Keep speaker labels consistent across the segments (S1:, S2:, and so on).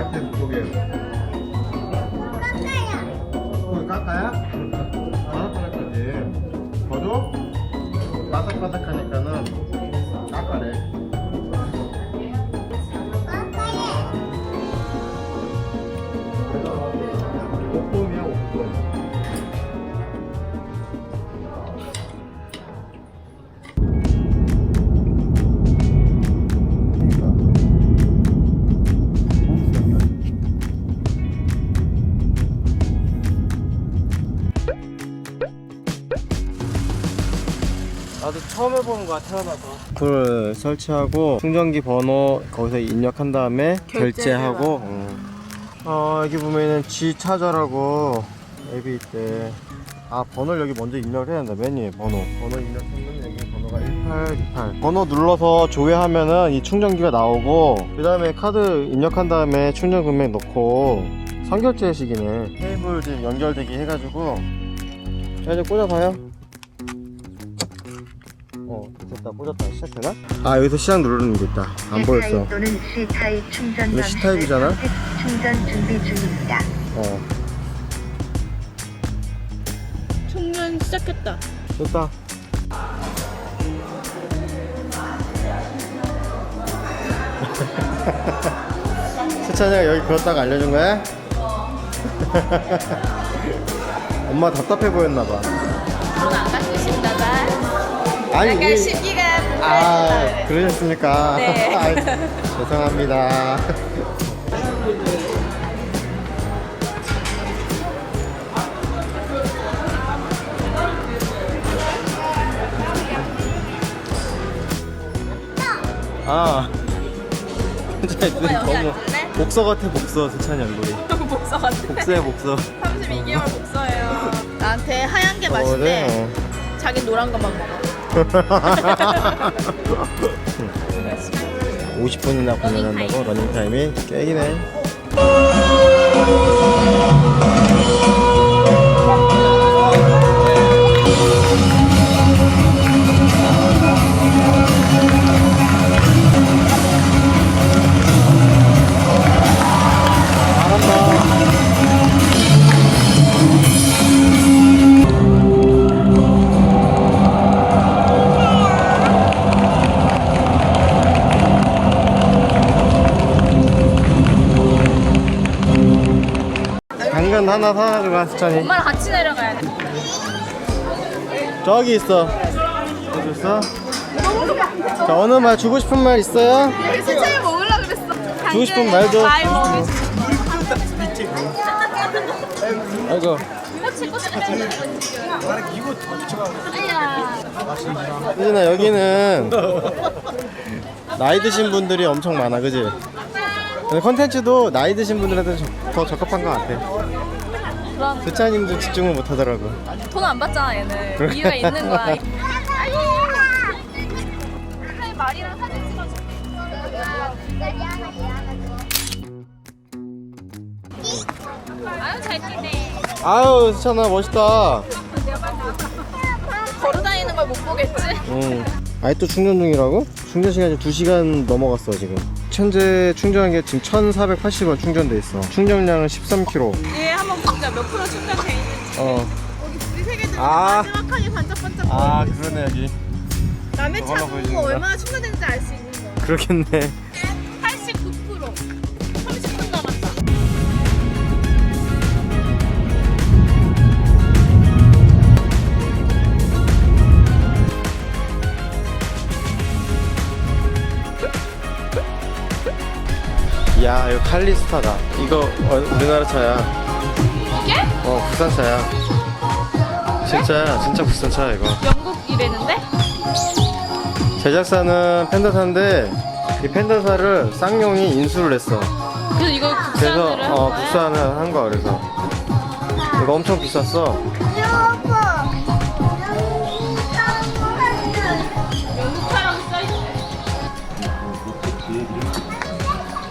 S1: 맛있게 물고기. 어, 까까야? 바삭바삭 거지. 저도 바삭바삭하니까는 까까래.
S2: 나도 처음 해보는 거야 태어나서
S1: 불 설치하고 충전기 번호 거기서 입력한 다음에 결제하고 어. 어, 여기 보면은 G 차저라고 앱이 있대. 아 번호를 여기 먼저 입력을 해야 한다 맨 위에. 번호. 번호 입력하면 여기 번호가 1828 번호 눌러서 조회하면은 이 충전기가 나오고 그 다음에 카드 입력한 다음에 충전 금액 넣고 선결제식이네. 케이블 지금 연결되기 해가지고 자 이제 꽂아봐요. 어 됐다 꽂았다 시작되나? 아 여기서 시작 누르는 게 있다 안 보였어
S3: 또는 C타입 충전
S1: 이거 C타입이잖아?
S3: 충전 준비 중입니다.
S1: 어
S4: 충전 시작했다.
S1: 됐다 세찬이가 여기 그렇다고 알려준 거야? 엄마 답답해 보였나봐
S4: 돈안 갖고 싶나봐.
S1: 아니
S4: 약간
S1: 이게-
S4: 시기가
S1: 아 그러셨습니까?
S4: 네.
S1: 아이, 죄송합니다 아 진짜
S4: 여기
S1: 너무
S4: 앉을래?
S1: 복서 같아 복서 세찬이 얼굴이
S4: 복서 같아.
S1: 복서야 복서
S4: 32개월 복서예요. 나한테 하얀 게
S1: 어,
S4: 맛있대.
S1: 네.
S4: 자기 노란 것만 먹어.
S1: 50분이나 공연한다고 러닝타임이 깨기네 하나 사가지고 가 수찬이
S4: 엄마랑 같이 내려가야 돼.
S1: 저기 있어 어디 있어? 자 어느 말 주고 싶은 말 있어요?
S4: 세차에 먹으려 그랬어.
S1: 주고 싶은 말도
S4: 과일
S1: 아이고
S4: 아야.
S1: 수진아 여기는 나이 드신 분들이 엄청 많아 그지? 근데 컨텐츠도 나이 드신 분들한테 적- 더 적합한 것 같아
S4: 그럼
S1: 수찬님도 집중을 못 하더라고
S4: 돈 안 받잖아 얘는.
S1: 그래.
S4: 이유가 있는 거야. 말이랑 사진 찍어줘. 아유 잘 뛰네.
S1: 아유 수찬아 멋있다
S4: 걸어다니는 걸 못 보겠지?
S1: 응. 아직도 충전 중이라고? 충전 시간이 2시간 넘어갔어 지금 현재 충전한 게 지금 1480원 충전돼 있어 충전량은 13kg
S4: 얘 한번 보자 몇 프로 충전돼 있는지.
S1: 어.
S4: 우리 세계 중에
S1: 아.
S4: 마지막하게 반짝반짝
S1: 아
S4: 있어.
S1: 그러네 여기
S4: 남의
S1: 그걸로
S4: 차
S1: 보여주는
S4: 보고
S1: 거야?
S4: 얼마나 충전되는지 알 수 있는 거야.
S1: 그렇겠네
S4: 89% 30분 남았다.
S1: 이야 이거 칼리스타다 이거 어, 우리나라 차야
S4: 이게?
S1: 어 국산 차야 진짜야 진짜 국산 차야 이거
S4: 영국이래는데?
S1: 제작사는 펜다사인데 이 펜다사를 쌍용이 인수를 했어
S4: 그래서
S1: 그래서
S4: 국산으로
S1: 한어
S4: 거야?
S1: 국산을 한 거야 그래서 이거 엄청 비쌌어
S4: 영국차라고 써있네.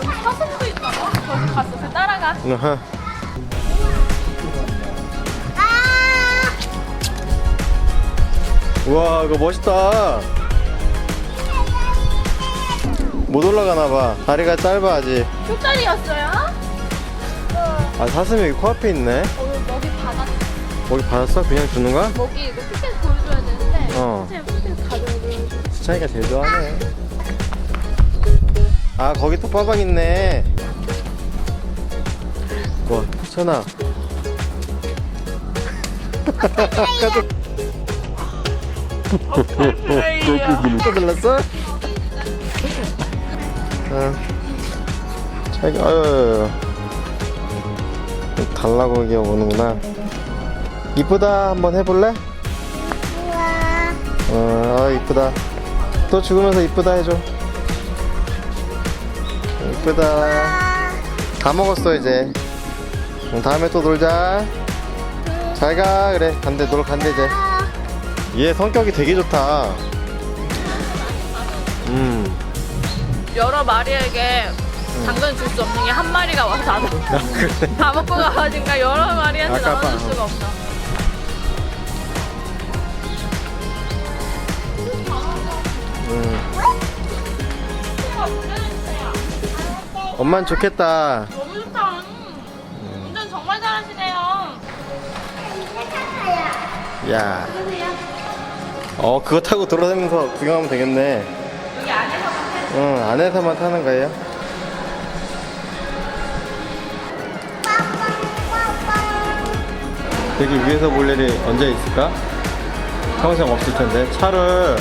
S4: 여기 사슴도 있나 봐. 거기 갔어. 그 따라가.
S1: 우와 이거 멋있다 못 올라가나 봐. 다리가 짧아 아직.
S4: 쪽다리였어요?
S1: 아 사슴이 여기 코앞에 있네.
S4: 오늘 먹이 받았
S1: 먹이 받았어? 그냥 주는 거야?
S4: 먹이 이거 피켓 보여줘야 되는데
S1: 어.
S4: 피켓
S1: 수찬이가 제일 좋아하네. 아 거기 또 빠방 있네. 와 수찬아. 또 들렀어? 어. 자기 아유. 달라고 오는구나. 이쁘다 한번 해볼래? 어, 아 이쁘다. 또 죽으면서 이쁘다 해줘. 이쁘다. 다 먹었어 이제. 응, 다음에 또 놀자. 잘 가. 그래. 간대 놀 간대 이제. 얘 성격이 되게 좋다. 음.
S4: 여러 마리에게 당근 줄 수 없는 게 한 마리가 와서 다, 먹-
S1: 아, 그래.
S4: 다 먹고 가가니까 여러 마리한테
S1: 아깝다.
S4: 나눠줄 수가 없어
S1: 음. 엄만 좋겠다.
S4: 너무 좋다 운전 정말 잘하시네요
S1: 야. 어 그거 타고 돌아다니면서 구경하면 되겠네.
S4: 여기 안에서만
S1: 해응 안에서만 타는 거예요? 여기 위에서 볼 일이 언제 있을까? 평생 없을 텐데 차를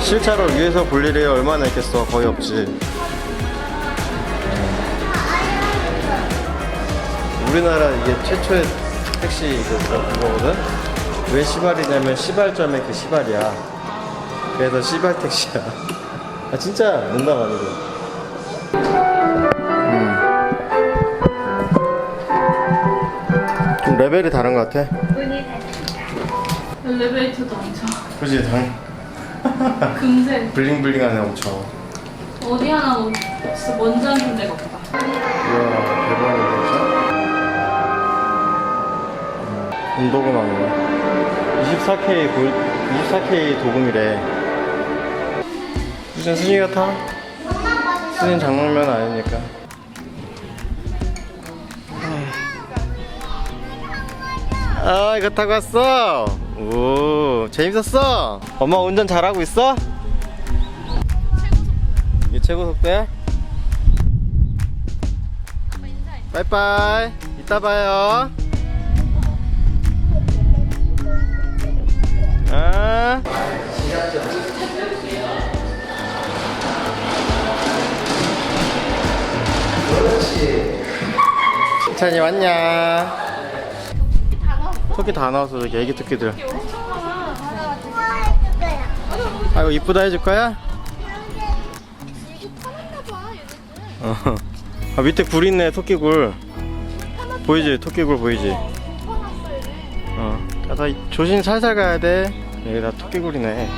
S1: 실차로 위에서 볼 일이 얼마나 있겠어 거의 없지 음. 우리나라 이게 최초의 택시 그- 그거거든? 왜 시발이냐면 시발점의 그 시발이야. 그래서 시발 택시야. 아 진짜 농담 아니고. 음. 좀 레벨이 다른 것 같아?
S4: 엘리베이터도 엄청.
S1: 그지 당
S4: 금세.
S1: 블링블링하네 엄청.
S4: 어디 하나 뭐 진짜 먼지 한 군데가 없다.
S1: 이야 대박이네 돈도금하네 24K 볼 24K 도금이래. 무슨 순이가 타? 순이는 장롱면 아니니까. 아 이거 타고 왔어. 오 재밌었어. 엄마 운전 잘하고 있어? 이게 최고 속도야? 빠이빠이. 이따 봐요 아 찬이 왔냐? 토끼 다 나왔어 저기 애기 토끼들. 아이고 이쁘다 해줄 거야? 어. 아 밑에 굴 있네 토끼굴. 보이지? 토끼굴 보이지 어. 아, 조심 살살 가야 돼. 여기 다 토끼굴이네.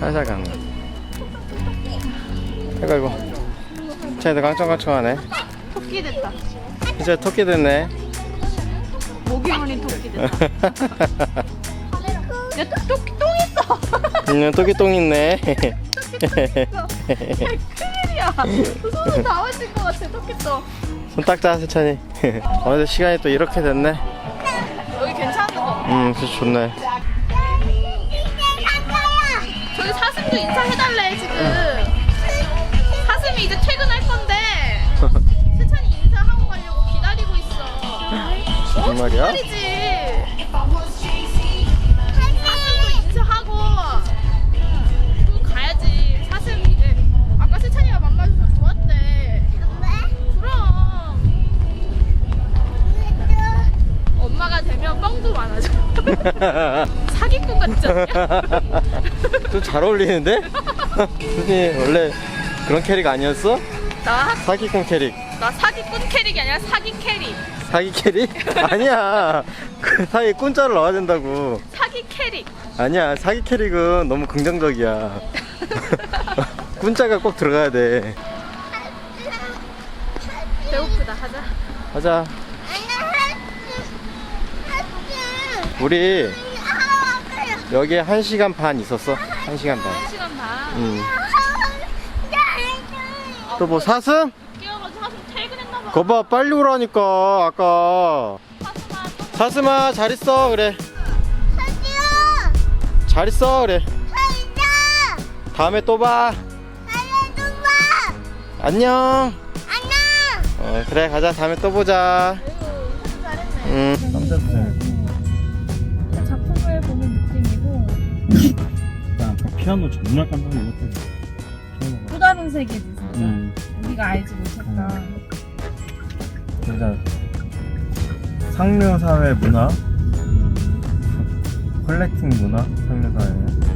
S1: 살살 가는 거. 아이고 아이고. 쟤들 깡총깡총하네.
S4: 토끼 됐다.
S1: 이제 토끼 됐네.
S4: 모기 물린 토끼 됐다. 야 토끼 똥 있어.
S1: 음, 토끼 똥 있네.
S4: 큰일이야. 손을 다 맞을 것 같아 토끼 똥.
S1: 손 닦자 세찬이. 어느새 시간이 또 이렇게 됐네 음 진짜 좋네.
S4: 저기 사슴도 인사해달래 지금. 사슴이 이제 퇴근할 건데. 세찬이 인사하고 가려고 기다리고 있어. 어?
S1: 정말이야?
S4: 정말이지. 사슴도 인사하고. 또 가야지. 사슴 이제 아까 세찬이가 만나줘서 좋았대. 그럼. 엄마가 되면 뻥도 많아져 사기꾼 같지 않냐?
S1: 좀 잘 어울리는데? 수진이 원래 그런 캐릭 아니었어?
S4: 나,
S1: 사기꾼 캐릭.
S4: 나 사기꾼 캐릭이 아니라 사기 캐릭.
S1: 사기 캐릭? 아니야. 그 사이에 꾼자를 넣어야 된다고.
S4: 사기 캐릭.
S1: 아니야. 사기 캐릭은 너무 긍정적이야. 꾼자가 꼭 들어가야 돼.
S4: 배고프다. 하자.
S1: 가자 우리 여기에 1시간 반 있었어? 1시간 반.
S4: 1시간 반?
S1: 음. 또 뭐 사슴?
S4: 퇴근했나 봐.
S1: 거봐 빨리 오라니까 아까.
S4: 사슴아, 또
S1: 사슴아. 잘 있어 그래. 잘 있어. 그래 다음에 또 봐. 안녕. 어, 그래 가자. 다음에 또 보자. 응
S2: 피아노 정말 깜짝. 피아노가.
S5: 또 다른 세계지 진짜
S2: 음.
S5: 우리가 알지 못했다
S2: 진짜 상류 사회 문화, 컬렉팅 문화, 상류 사회.